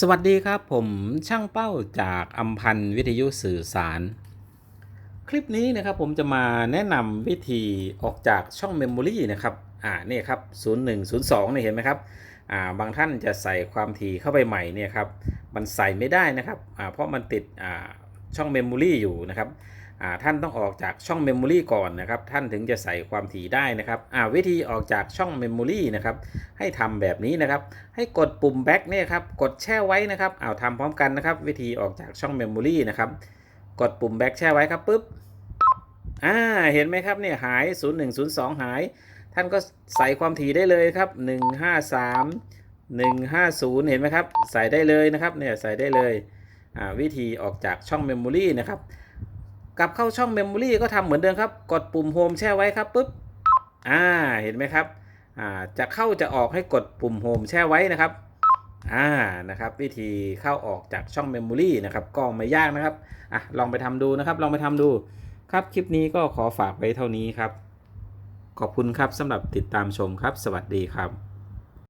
สวัสดีครับผมช่างเป้าจากอัมพันธ์วิทยุสื่อสาร คลิปนี้นะครับผมจะมาแนะนำวิธีออกจากช่องเมมโมรีนะครับอ่านี่ครับ 0102เนี่ยเห็นไหมครับอ่าบางท่านจะใส่ความถี่เข้าไปใหม่เนี่ยครับมันใส่ไม่ได้นะครับอ่าเพราะมันติดอ่าช่องเมมโมรีอยู่นะครับ ท่านต้องออกจากช่องเมมโมรีก่อนนะครับ ท่านถึงจะใส่ความถี่ได้นะครับอ่าวิธีออกจากช่องเมมโมรีนะครับให้ทำแบบนี้นะครับ ให้กดปุ่ม back เนี่ยครับกดแช่ไว้นะครับเอาทำพร้อมกันนะครับ วิธีออกจากช่อง Memory นะครับกดปุ่ม back แช่ไว้ครับปุ๊บอ่าเห็นไหมครับเนี่ยหาย 0102 หาย ท่านก็ใส่ความถี่ได้เลยครับ 153 150 เห็นไหมครับ ใส่ได้เลยนะครับเนี่ยใส่ได้เลยอ่าวิธีออกจากช่อง Memory นะครับ กลับเข้าช่อง Memory ก็ทำเหมือนเดิมครับ กดปุ่ม Home แช่ไว้ครับปุ๊บอ่าเห็นไหมครับอ่าจะเข้าจะออกให้กดปุ่มโฮมแช่ไว้นะครับอ่านะครับวิธีเข้าออกจากช่องเมมโมรีนะครับก็ไม่ยากนะครับอะลองไปทำดูนะครับ ลองไปทำดูครับคลิปนี้ก็ขอฝากไว้เท่านี้ครับ ขอบคุณครับสำหรับติดตามชมครับ สวัสดีครับ